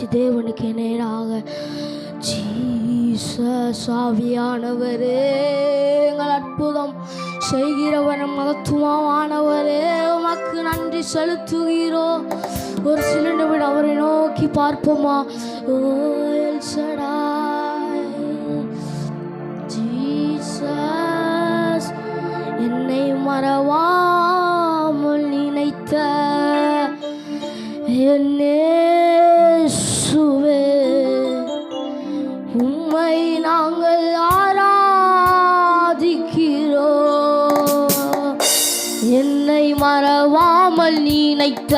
உயர்த்தி தேவனுக்கு நேராக. ஜீசஸ் எங்கள் அற்புதம் செய்கிறவர் மகத்துவமானவரே உமக்கு நன்றி செலுத்துகிறோம் ஒரு சில நிமிடம் அவரை நோக்கி பார்ப்போமா? ஓ எல் ஜீசஸ் என்னை மறவாமல் நினைத்த என் நாங்கள் ஆராதிக்கிறோம். என்னை மறவாமல் நினைத்த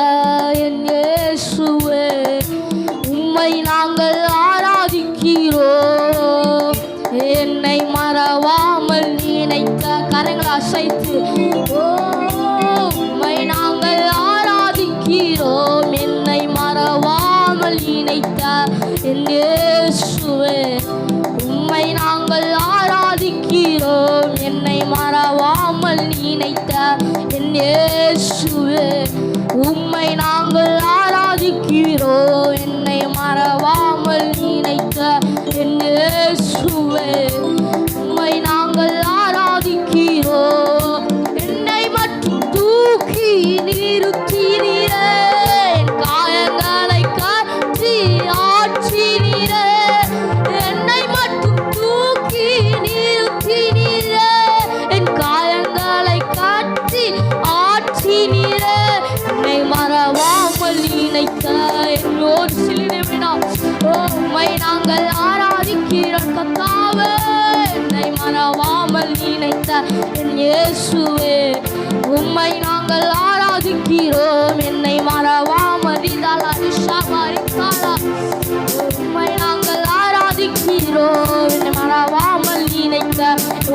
இயேசுவே உம்மை நாங்கள் என்னை மறவாமல் நினைத்த என்னோடு சில நிமிடம். உம்மை நாங்கள் ஆராதிக்கிறோம் கத்தாவே. என்னை மறவாமல் நினைத்த என் இயேசுவே. உம்மை நாங்கள் ஆராதிக்கிறோம் என்னை மறவாமல் இதால் அரிசாமரித்தாளா உம்மை நாங்கள் ஆராதிக்கிறோம் என்னை மறவாமல் நினைத்த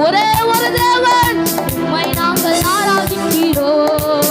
ஒரே ஒரு தேவன். உம்மை நாங்கள் ஆராதிக்கிறோம்.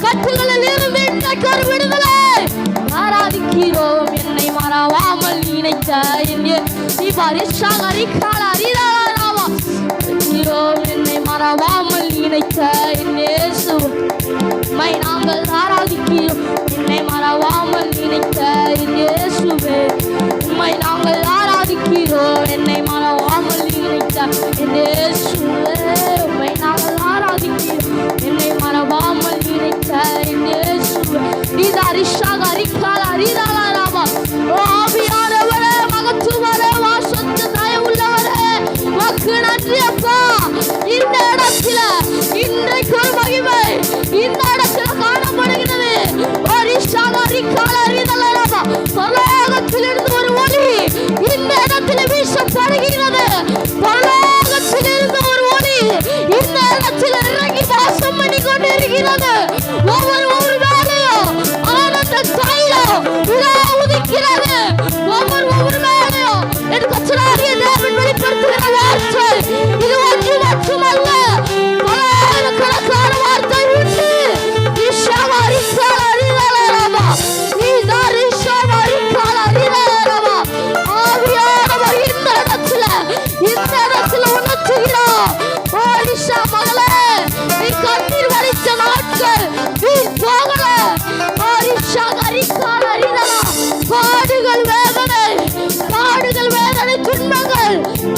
கட்டுகளில் இருந்து இன்றைக்கு விடுதலை. ஆராதிக்கிறோம் என்னை மறவாமல் நினைத்த என்னை. மறவாமல் நினைத்த என் நாங்கள் ஆராதிக்கிறோம். என்னை மறவாமல் நினைத்த இயேசுவே. உம்மை நாங்கள் ஆராதிக்கிறோம். என்னை மறவாமல் நினைத்த இயேசுவே. என்னை மறவாமல் நினைத்த என் இயேசுவே இது அரிஷாக அரிக்கால்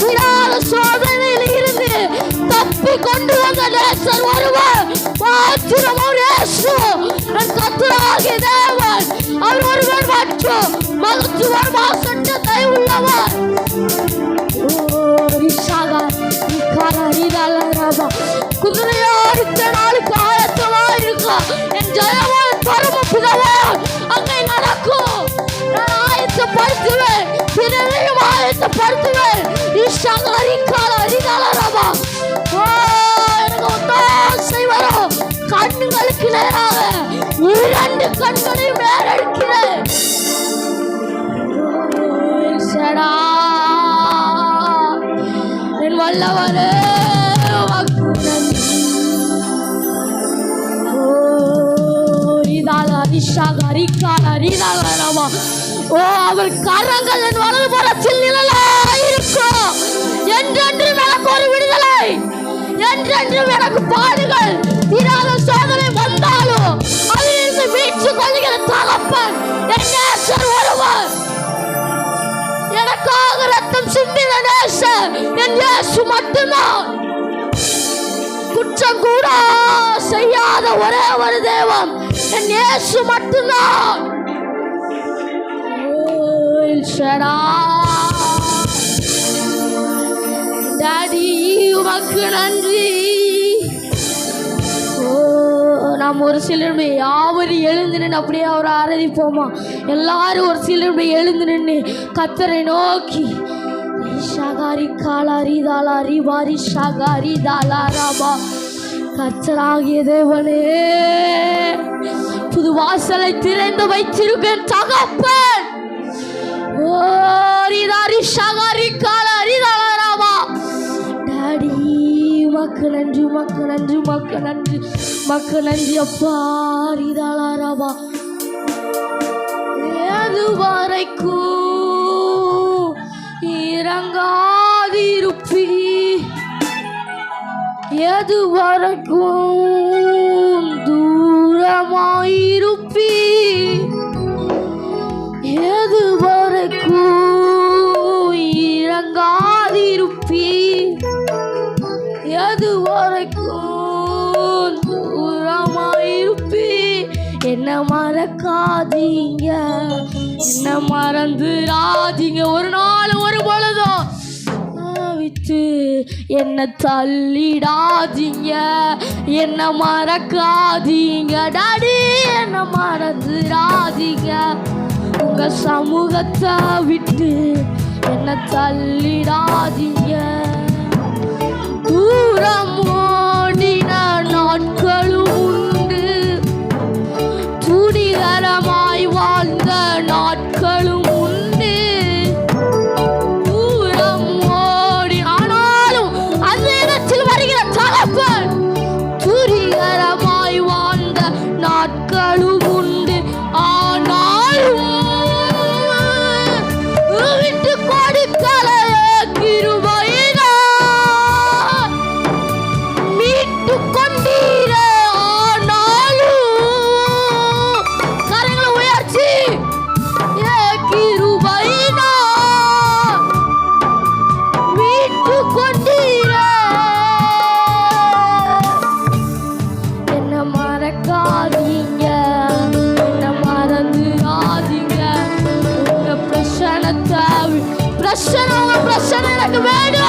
விடாத சோதனையில் இருந்து தப்பி கொண்டு வந்த நேசர் ஒருவர் மாத்திரம் ஒரு இயேசு நம் கத்தராகிய தேவன் அவர் ஒருவர் மற்றும் மகத்துவர் மாசட்டத்தை உள்ளவர். குதிரையாடித்த நாளுக்கு ஆயத்தமா இருக்கும் என் ஜெயவான் பரம பிதவான் அங்கே நடக்கும். நான் ஆயத்தப்படுத்துவேன். பிறரையும் ஆயத்தப்படுத்துவேன். சங்கரிக்கால அதிகாலரமா எனக்கு உத்தரவு செய்வரோ கண்களுக்கு ஓ அவர் கரங்கள் என் வலது போல சில்லில என்றென்றும் எனக்கு பாடுகள் தீராத சோதனை வந்தாலும் அதிலிருந்து மீட்டு கொள்கிற தகப்பன் என் நேசர் ஒருவர். எனக்காக ரத்தம் சிந்தின நேசர் என் இயேசு மட்டும்தான். குற்றம் கூட செய்யாத ஒரே ஒரு தேவம் என் இயேசு மட்டும்தான். ஓ, உமக்கு நன்றி. ஓ நாம் ஒரு சிலருமே யாவரும் எழுந்து நின்று அப்படியே அவரை ஆராதிப்போமா? எல்லாரும் ஒரு சிலருமே எழுந்து நின்று கத்தரை நோக்கி ஷகாரி காலாரி தாலாரி வாரி ஷகாரி தாலாராபா கச்சராகிய தேவனே புது வாசலை திறந்து வைத்திருக்கேன் தகப்பன். ஓரிதாரி ஷகாரி காலாரி தாலாராபா உமக்கு நன்றி உமக்கு நன்றி உமக்கு நன்றி. உமக்கு நன்றி அப்பா ரிதாலாராபா ஏது வரைக்கும் இறங்காதிருப்பி எது வரைக்கும் தூரமாயிருப்பி எது வரைக்கும் எது வரைக்கும் தூரமாயிருப்பி. என்ன மறக்காதீங்க என்ன மறந்துடாதீங்க. ஒரு நாள் ஒரு பொழுதும் விட்டு என்ன தள்ளிடாதீங்க. என்ன மறக்காதீங்க. டாடி என்ன மறந்துடாதீங்க. உங்க சமூகத்தை விட்டு என்ன தள்ளிடாதீங்க. நாட்களும் உண்டு துணிகரமாய் வாழ்ந்த நாட்கள் murder.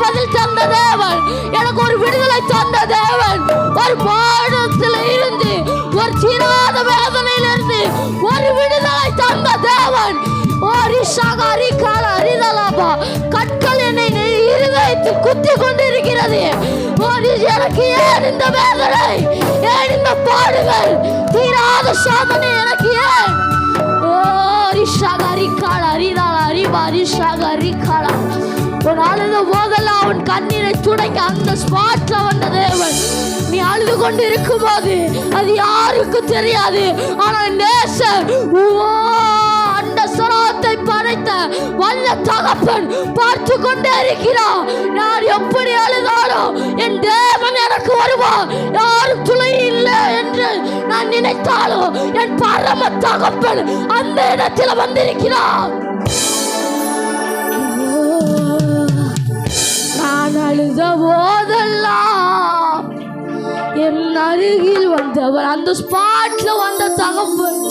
பதில் தந்த தேவன். எனக்கு ஒரு விடுதலை தந்த தேவன். ஒரு பாடத்தில் இருந்து ஒரு சீராத வேதனையில் இருந்து ஒரு விடுதலை தந்த தேவன். ஓ ரிஷாக அரிக்கால அரிதலாபா கற்கள் என்னை நெ- இருதயத்தில் குத்தி கொண்டிருக்கிறது. ஓ எனக்கு ஏன் இந்த வேதனை? ஏன் இந்த பாடுகள்? தீராத சாதனை எனக்கு ஏன்? ஓ ரிஷாக அரிக்கால அரிதால அரிபா ரிஷாக அரிக்கால உன் அழுத போதெல்லாம் அவன் கண்ணீரை துடைக்க அந்த ஸ்பாட்ல வந்த தேவன். நீ அழுது கொண்டு இருக்கும்போது அது யாருக்கும் தெரியாது. ஆனா நேசர் அந்த சராத்தை படைத்த வல்ல தகப்பன் பார்த்து கொண்டே இருக்கிறான். நான் எப்படி அழுதாலும் என் தேவன் எனக்கு வருவான் யாரும் துணை இல்லை என்று நான் நினைத்தாலும் என் பரம தகப்பன் அந்த இடத்துல வந்திருக்கிறான் அழுத போதெல்லாம் என் அருகில் வந்தவர். அந்த ஸ்பாட்ல வந்த தகப்பன்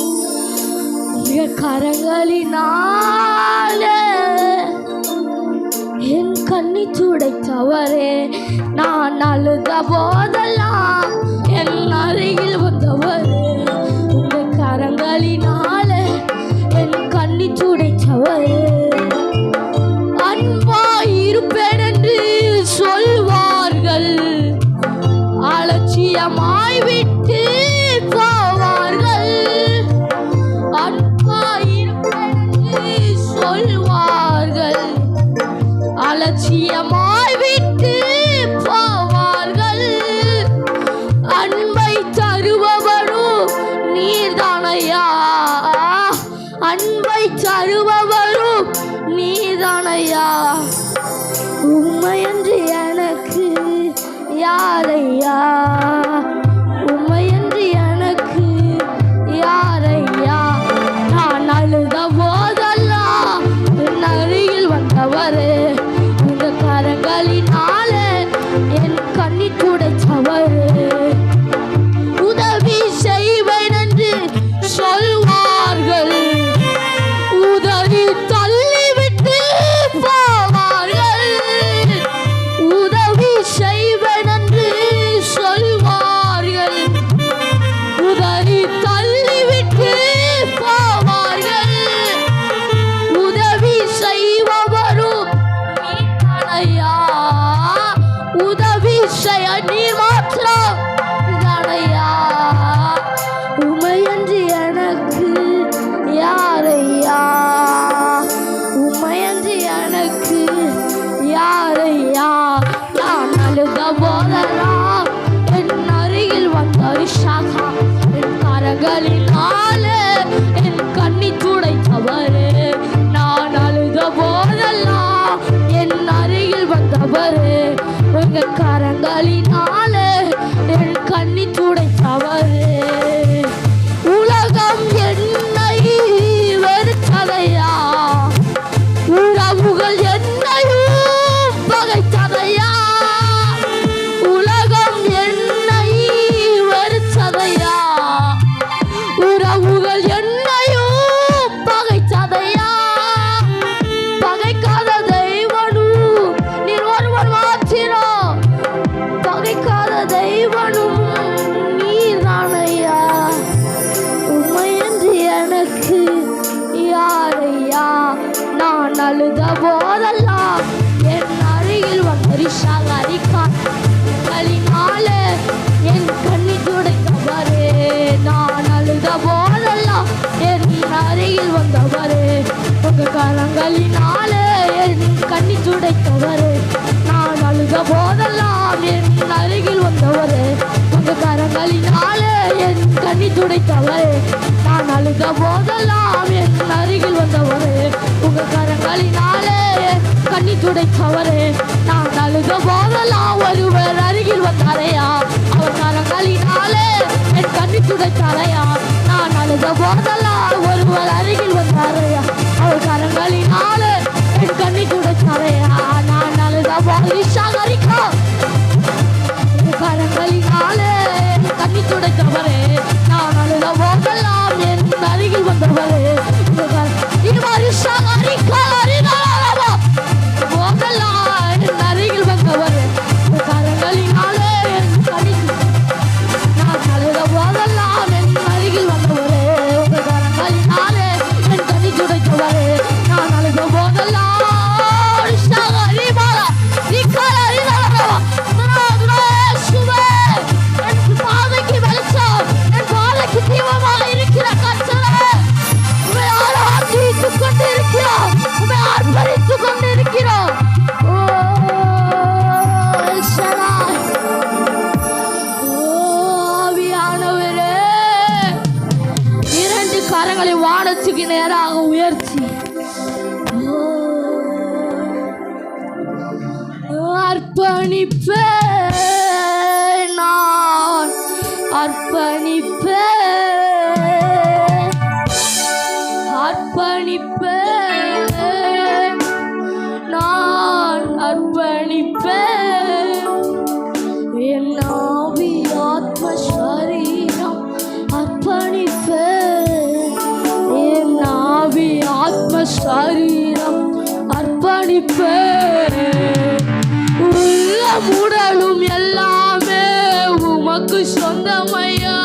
கரங்களினாலே என் கண்ணி துடைத்தவரே நான் அழுத போதெல்லாம் என் அருகில் வந்தவர் உங்கள் கரங்களினாலே என் கண்ணி துடைத்தவரே. மாய்விட்டு உங்க கரங்களினால என் கண்ணி துடைத்தவரே. உலகம் என்னை வெறுத்ததையா? உறவுகள் என்னையும் பகைத்த கரங்களினாலே என் கண்ணி துடைத்தவரே. நான் அழுத போதெல்லாம் என் அருகில் வந்தவரே. உங்க கரங்களினாலே என் கண்ணி துடைத்தவரே. நான் அழுத போதெல்லாம் என் அருகில் வந்தவரே. உங்க கரங்களினாலே என் கண்ணி துடைத்தவரே. நான் அழுத போதெல்லாம் ஒருவர் அருகில் வந்தாரையா. அவர் கரங்களினாலே Any pain. உடலும் எல்லாமே உமக்கு சொந்தமையா?